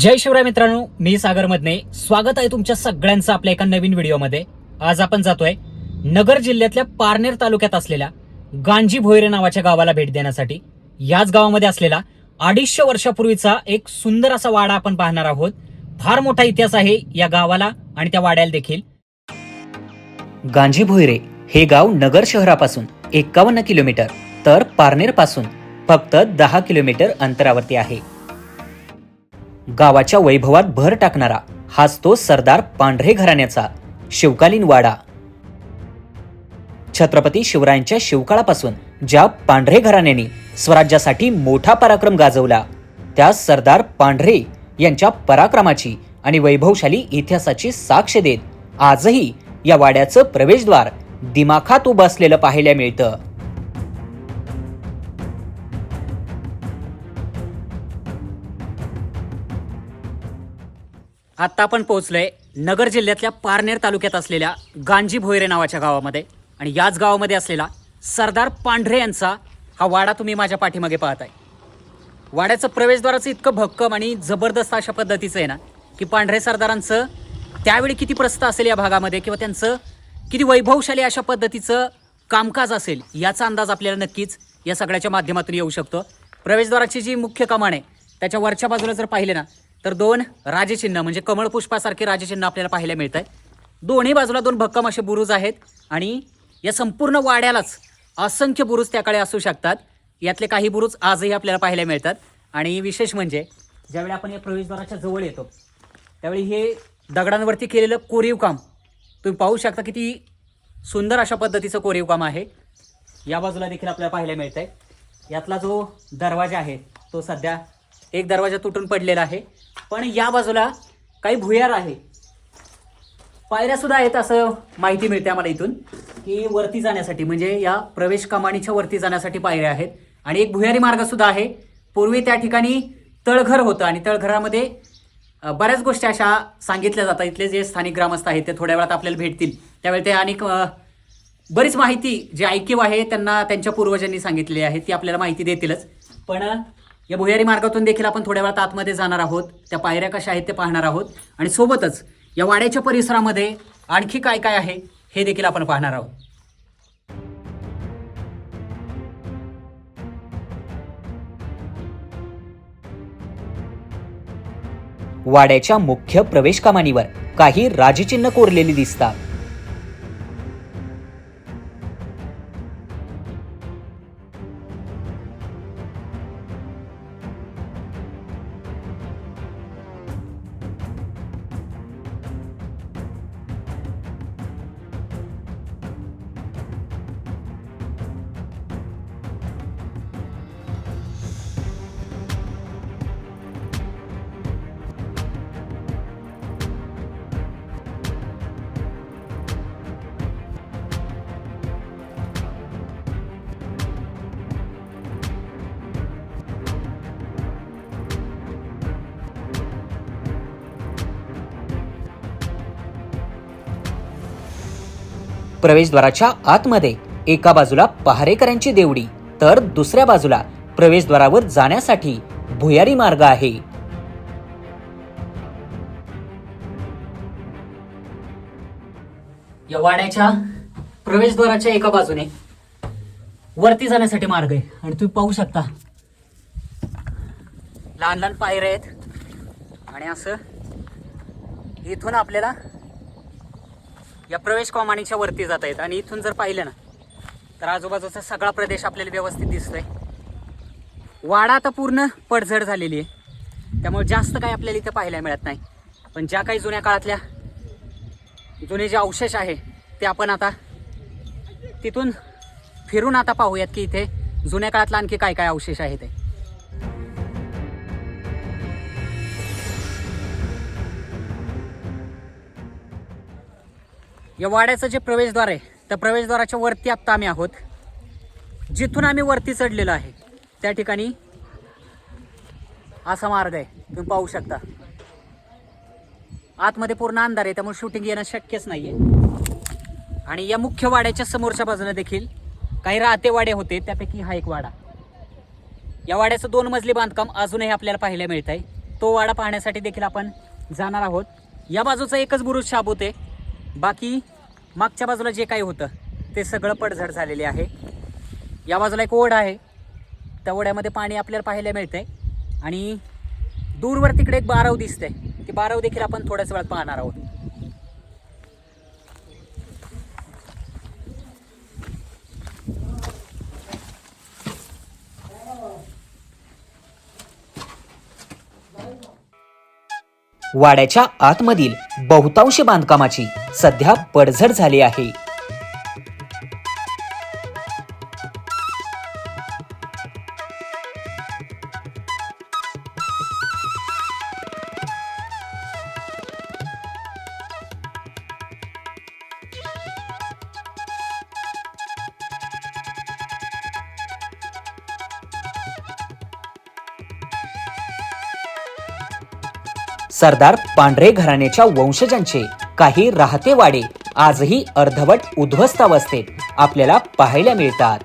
जय शिवराय मित्रांनो मी सागर मधने. स्वागत आहे तुमच्या सगळ्यांचं आपल्या एका नवीन व्हिडिओमध्ये. आज आपण जातोय नगर जिल्ह्यातल्या पारनेर तालुक्यात असलेल्या गांजी भोयरे नावाच्या गावाला भेट देण्यासाठी. याच गावामध्ये असलेला अडीचशे वर्षापूर्वीचा एक सुंदर असा वाडा आपण पाहणार आहोत. फार मोठा इतिहास आहे या गावाला आणि त्या वाड्याला देखील. गांजी भोयरे हे गाव नगर शहरापासून एकावन्न किलोमीटर तर पारनेरपासून फक्त दहा किलोमीटर अंतरावरती आहे. गावाच्या वैभवात भर टाकणारा हाच तो सरदार पांढरे घराण्याचा शिवकालीन वाडा. छत्रपती शिवरायांच्या शिवकाळापासून ज्या पांढरे घराण्याने स्वराज्यासाठी मोठा पराक्रम गाजवला त्या सरदार पांढरे यांच्या पराक्रमाची आणि वैभवशाली इतिहासाची साक्ष देत आजही या वाड्याचं प्रवेशद्वार दिमाखात उभं असलेलं पाहायला मिळतं. आत्ता आपण पोहोचलोय नगर जिल्ह्यातल्या पारनेर तालुक्यात असलेल्या गांजी भोयरे नावाच्या गावामध्ये आणि याच गावामध्ये असलेला सरदार पांढरे यांचा हा वाडा तुम्ही माझ्या पाठीमागे पाहताय. वाड्याचं प्रवेशद्वाराचं इतकं भक्कम आणि जबरदस्त अशा पद्धतीचं आहे ना की पांढरे सरदारांचं त्यावेळी किती प्रस्थ असेल या भागामध्ये किंवा त्यांचं किती वैभवशाली अशा पद्धतीचं कामकाज असेल याचा अंदाज आपल्याला नक्कीच या सगळ्याच्या माध्यमातून येऊ शकतो. प्रवेशद्वाराची जी मुख्य कमान आहे त्याच्या वरच्या बाजूला जर पाहिले ना तर दोन राजचिन्ह म्हणजे कमळपुष्पासारखे राजचिन्ह आपल्याला पाहायला मिळत आहे दोन्ही बाजूला दोन भक्कम असे बुरुज आहेत आणि या संपूर्ण वाड्यालाच असंख्य बुरुज त्याकडे असू शकतात. यातले काही बुरुज आजही आपल्याला पाहायला मिळतात. आणि विशेष म्हणजे ज्यावेळी आपण या प्रवेशद्वाराच्या जवळ येतो त्यावेळी हे दगडांवरती केलेलं कोरीव काम तुम्ही पाहू शकता किती सुंदर अशा पद्धतीचं कोरीव काम आहे. या बाजूला देखील आपल्याला पाहायला मिळत आहे यातला जो दरवाजा आहे तो सध्या एक दरवाजा तुटून पडलेला आहे. पण या बाजूला काही भुयार आहे. पायऱ्या सुद्धा आहेत असं माहिती मिळते आम्हाला इथून. की वरती जाण्यासाठी म्हणजे या प्रवेश कमानीच्या वरती जाण्यासाठी पायऱ्या आहेत. आणि एक भुयारी मार्ग सुद्धा आहे. पूर्वी त्या ठिकाणी तळघर होतं आणि तळघरामध्ये बऱ्याच गोष्टी अशा सांगितल्या जातात. इथले जे स्थानिक ग्रामस्थ आहेत ते थोड्या वेळात आपल्याला भेटतील. त्यावेळी ते अनेक बरीच माहिती जे ऐकीव आहे त्यांना त्यांच्या पूर्वजांनी सांगितलेली आहे ती आपल्याला माहिती देतीलच. पण या भुयारी मार्गातून देखील आपण थोड्या वेळात आतमध्ये जाणार आहोत. त्या पायऱ्या कशा आहेत ते पाहणार आहोत. आणि सोबतच या वाड्याच्या परिसरामध्ये आणखी काय काय आहे हे देखील आपण पाहणार आहोत. वाड्याच्या मुख्य प्रवेशकामानीवर काही राजचिन्ह कोरलेली दिसतात. प्रवेशद्वाराच्या आतमध्ये. एका बाजूला पहारेकरांची देवडी तर दुसऱ्या बाजूला प्रवेशद्वारावर जाण्यासाठी भुयारी मार्ग आहे. या वाड्याच्या प्रवेशद्वाराच्या एका बाजूने वरती जाण्यासाठी मार्ग आहे. आणि तुम्ही पाहू शकता. लहान लहान पायऱ्या आहेत. आणि असं इथून आपल्याला या प्रवेश कमानीच्या वरती जात आहेत. आणि इथून जर पाहिलं ना तर आजूबाजूचा सगळा प्रदेश आपल्याला व्यवस्थित दिसतोय. वाडा आता पूर्ण पडझड झालेली आहे. त्यामुळे जास्त काही आपल्याला इथं पाहायला मिळत नाही. पण ज्या काही जुन्या काळातल्या जुने जे अवशेष आहे ते आपण आता तिथून फिरून आता पाहूयात की इथे जुन्या काळातला आणखी काय काय अवशेष आहे ते. या वाड्याचं जे प्रवेशद्वार आहे त्या प्रवेशद्वाराच्या वरती आत्ता आम्ही आहोत. जिथून आम्ही वरती चढलेलो आहे त्या ठिकाणी असा मार्ग आहे. तुम्ही पाहू शकता. आतमध्ये पूर्ण अंधार आहे त्यामुळे शूटिंग येणं शक्यच नाही आहे आणि या मुख्य वाड्याच्या समोरच्या बाजूने देखील काही राहते वाडे होते त्यापैकी हा एक वाडा. या वाड्याचं दोन मजली बांधकाम अजूनही आपल्याला पाहायला मिळत आहे तो वाडा पाहण्यासाठी देखील आपण जाणार आहोत. या बाजूचा एकच बुरुज शाबूत आहे. बाकी मागच्या बाजूला जे काही होतं ते सगळं पडझड झालेले आहे. या बाजूला एक ओढ आहे. त्या ओढ्यामध्ये पाणी आपल्याला पाहायला मिळतंय. आणि दूरवर तिकडे एक बारव दिसतंय. ती बारव देखील आपण थोड्याच वेळात पाहणार आहोत. वाड्याच्या आतमधील बहुतांश बांधकामाची सध्या पडझड झाली आहे. सरदार पांढरे घराण्याच्या वंशजांचे काही राहते वाडे आजही अर्धवट उद्ध्वस्त अवस्थेत आपल्याला पाहायला मिळतात.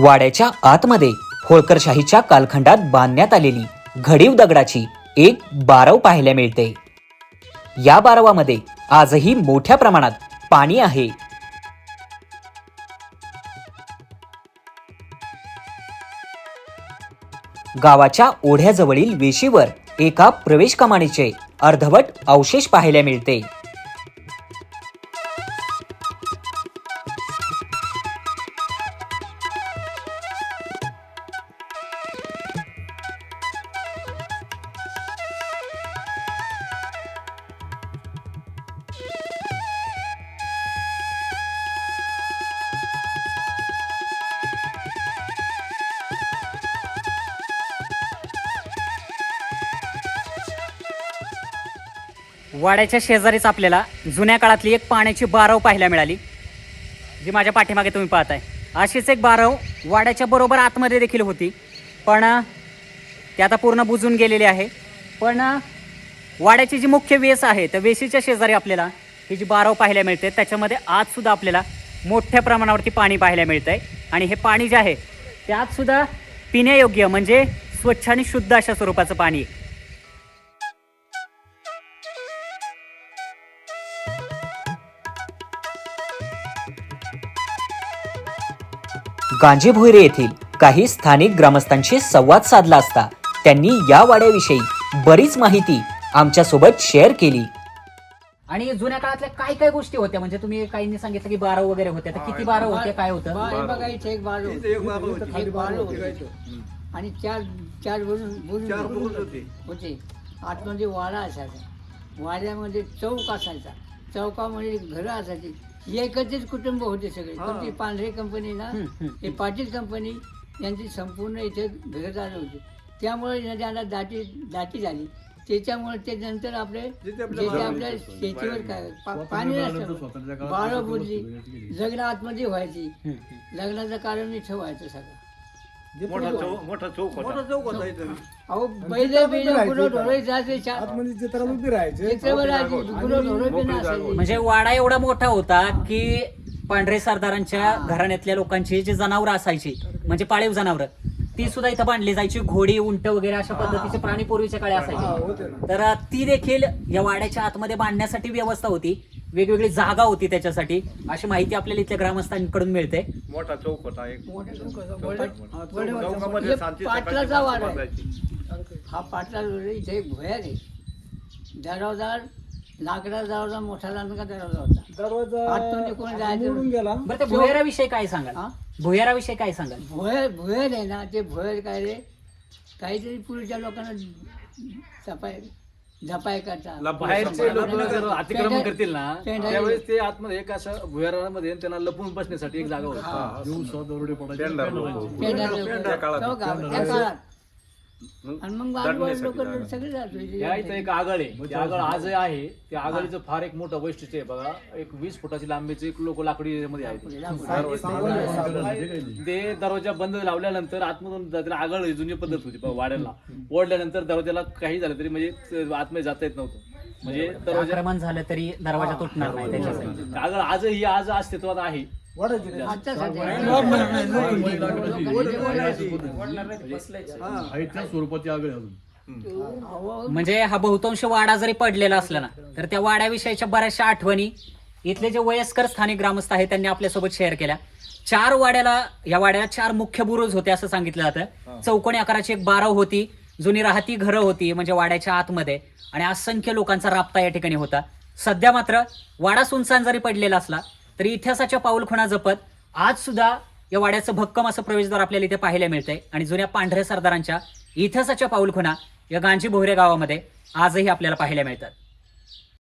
वाड्याच्या आतमध्ये होळकरशाहीच्या कालखंडात बांधण्यात आलेली घडीव दगडाची एक बारव पाहायला मिळते. या बारवामध्ये आजही मोठ्या प्रमाणात पाणी आहे. गावाच्या ओढ्याजवळील वेशीवर एका प्रवेश कमानीचे अर्धवट अवशेष पाहायला मिळते. वाड्याच्या शेजारीच आपल्याला जुन्या काळातली एक पाण्याची बारव पाहायला मिळाली. जी माझ्या पाठीमागे तुम्ही पाहताय. अशीच एक बारव वाड्याच्या बरोबर आतमध्ये देखील होती. पण ती आता पूर्ण बुजून गेलेली आहे. पण वाड्याची जी मुख्य वेस आहे त्या वेशीच्या शेजारी आपल्याला ही जी बारव पाहायला मिळते त्याच्यामध्ये आजसुद्धा आपल्याला मोठ्या प्रमाणावरती पाणी पाहायला मिळतं आहे आणि हे पाणी जे आहे ते आजसुद्धा पिण्यायोग्य म्हणजे स्वच्छ आणि शुद्ध अशा स्वरूपाचं पाणी आहे. गांजे भोयरे येथील काही स्थानिक ग्रामस्थांशी संवाद साधला असता त्यांनी या वाड्याविषयी बरीच माहिती आमच्यासोबत शेअर केली. आणि जुन्या काळातल्या काय काय गोष्टी होत्या म्हणजे तुम्ही काहींनी सांगितलं की बारव वगैरे होते. तर किती बारव होते काय होतं? हे एक एक. एक आणि चार चार बुरुज बुरुज चार बुरुज होते. होते. आतमध्ये वाडा असायचा. वाड्यामध्ये चौक असायचा. चौकामध्ये घरं असायची. एकत्रित कुटुंब होते सगळे. हा. पण ती पांढरे कंपनी ना हम्म, हम्म. हे पाटील कंपनी यांची संपूर्ण इथे घरदार होती. त्यामुळे ना त्यांना दाटी दाटी झाली. त्याच्यामुळे ते नंतर आपले जिथे आपलं जिथे बाळ आपल्या. शेतीवर काय पा- पाणी नसतं. बाळ बुडली लग्न आतमध्ये व्हायची. हम्म, हम्म. लग्नाचं कारण इथं व्हायचं सगळं. मोठा चौक मोठा चौक मोठा होता चौक होता इथं. अहो पहिले पहिले गुरं ढोरं जायचे चार आतमध्ये जत्रा उभी राहायचे. त्याच्यावर राहायची गुरं ढोरं पण असायची. म्हणजे वाडा एवढा मोठा होता की पांढरे सरदारांच्या घराण्यातल्या लोकांची जी जनावरं असायची म्हणजे पाळीव जनावरं ती सुद्धा इथं बांधली जायची. घोडी उंट वगैरे अशा पद्धतीचे प्राणी पूर्वीच्या काळी असायचे. तर ती देखील या वाड्याच्या आतमध्ये बांधण्यासाठी व्यवस्था होती. वेगवेगळी जागा होती त्याच्यासाठी. अशी माहिती आपल्याला इथल्या ग्रामस्थांकडून मिळते. मोठा चौक होता एक मोठं. चौकामध्ये हे शांती पाटलाचा सकाळची वाडा. आहे. बसायची. हा पाटला इथे एक भुयार आहे. दरवाजा लाकडा दरवाजा मोठा लांडगा दरवाजा होता. दरवाजा आतमध्ये कोण जायचं. मोडून गेला. बरं ते भुयाराविषयी काय सांगाल? हा? भुयाराविषयी काय सांगाल? भुयार भुयार आहे ना ते भुयार काय रे? काहीतरी पूर्वीच्या लोकांना जपाय जपाय करतात बाहेरचे लोक जर अतिक्रमण करतील ना त्यावेळेस ते आतमध्ये एक असं भुयारामध्ये त्यांना लपून बसण्यासाठी एक जागा होती होतो. पेंढा लोकं. त्या काळात. आणि मग लोक. सगळे जात एक आगळ आहे. ते आगळ आजही आहे. त्या आगळीचं फार एक मोठं वैशिष्ट्य आहे बघा. एक वीस फुटाची लांबीचे एक लोक लाकडी मध्ये आहेत. ते दरवाजा बंद लावल्यानंतर आतमधून त्याला आगळ आहे, जुनी पद्धत होती वाड्याला. ओढल्यानंतर दरवाजाला काही झालं तरी म्हणजे आतमध्ये जाता येत नव्हतं. म्हणजे दरवाजा झालं तरी दरवाजा तुटणार नाही त्याच्यासाठी. आगळ आजही आज अस्तित्वात आहे. स्वरूपाची आगळ अजून. म्हणजे हा बहुतांश वाडा जरी पडलेला असला ना तर त्या वाड्याविषयीच्या बऱ्याचशा आठवणी इथले जे वयस्कर स्थानिक ग्रामस्थ आहेत त्यांनी आपल्यासोबत शेअर केल्या. चार वाड्याला या वाड्याला चार मुख्य बुरुज होते असं सांगितलं जातं. चौकोनी आकाराची एक बारव होती जुनी राहती घरं होती म्हणजे वाड्याच्या आतमध्ये. आणि असंख्य लोकांचा राबता या ठिकाणी होता. सध्या मात्र वाडा सुनसान जरी पडलेला असला तर इतिहासाच्या पाऊलखुणा जपत आज सुद्धा या वाड्याचं भक्कम असं प्रवेशद्वार आपल्याला इथे पाहायला मिळतंय. आणि जुन्या पांढऱ्या सरदारांच्या इतिहासाच्या पाऊलखुणा या गांजी भोवरे गावामध्ये आजही आपल्याला पाहायला मिळतात.